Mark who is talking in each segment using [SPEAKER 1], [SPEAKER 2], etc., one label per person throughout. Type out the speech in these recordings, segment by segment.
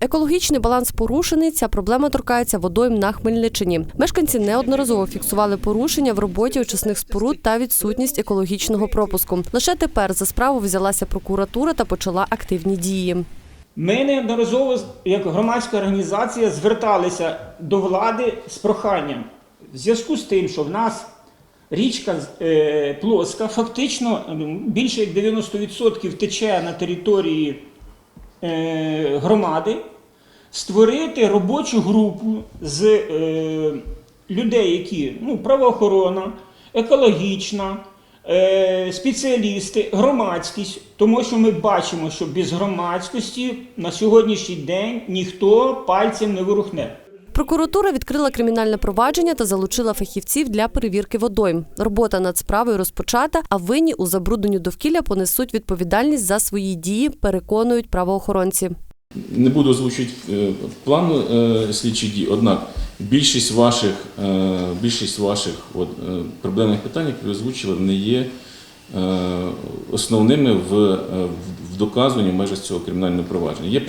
[SPEAKER 1] Екологічний баланс порушений. Ця проблема торкається водойм на Хмельниччині. Мешканці неодноразово фіксували порушення в роботі очисних споруд та відсутність екологічного пропуску. Лише тепер за справу взялася прокуратура та почала активні дії.
[SPEAKER 2] Ми неодноразово, як громадська організація, зверталися до влади з проханням в зв'язку з тим, що в нас річка е, плоска, фактично ну, більше як 90% тече на території громади, створити робочу групу з е, людей, які ну, правоохорона, екологічна, е, спеціалісти, громадськість, тому що ми бачимо, що без громадськості на сьогоднішній день ніхто пальцем не вирухне.
[SPEAKER 1] Прокуратура відкрила кримінальне провадження та залучила фахівців для перевірки водойм. Робота над справою розпочата, а винні у забрудненню довкілля понесуть відповідальність за свої дії, переконують правоохоронці.
[SPEAKER 3] Не буду озвучувати е, план е, слідчих дій, однак більшість ваших, е, більшість ваших от, проблемних питань, які ви озвучили, вони є основними в, в доказуванні в межах цього кримінального провадження. Є,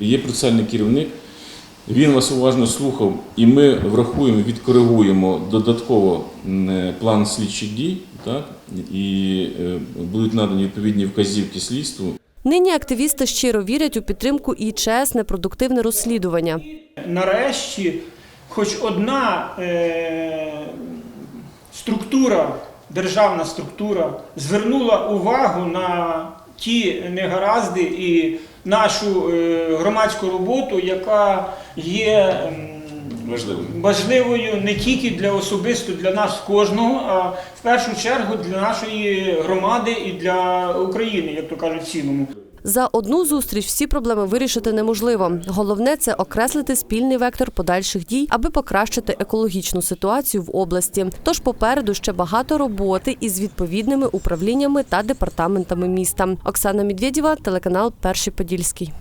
[SPEAKER 3] є процесуальний керівник, він вас уважно слухав, і ми врахуємо, відкоригуємо додатково е, план слідчих дій, так, і е, будуть надані відповідні вказівки слідству.
[SPEAKER 1] Нині активісти щиро вірять у підтримку і чесне продуктивне розслідування.
[SPEAKER 2] Нарешті, хоч одна е, структура, державна структура, звернула увагу на ті негаразди і нашу е, громадську роботу, яка є
[SPEAKER 3] важливою
[SPEAKER 2] важливою не тільки для особисто для нас кожного, а в першу чергу для нашої громади і для України, як то кажуть, в цілому.
[SPEAKER 1] За одну зустріч всі проблеми вирішити неможливо. Головне це окреслити спільний вектор подальших дій, аби покращити екологічну ситуацію в області. Тож попереду ще багато роботи із відповідними управліннями та департаментами міста. Оксана Медведєва, телеканал Перший Подільський.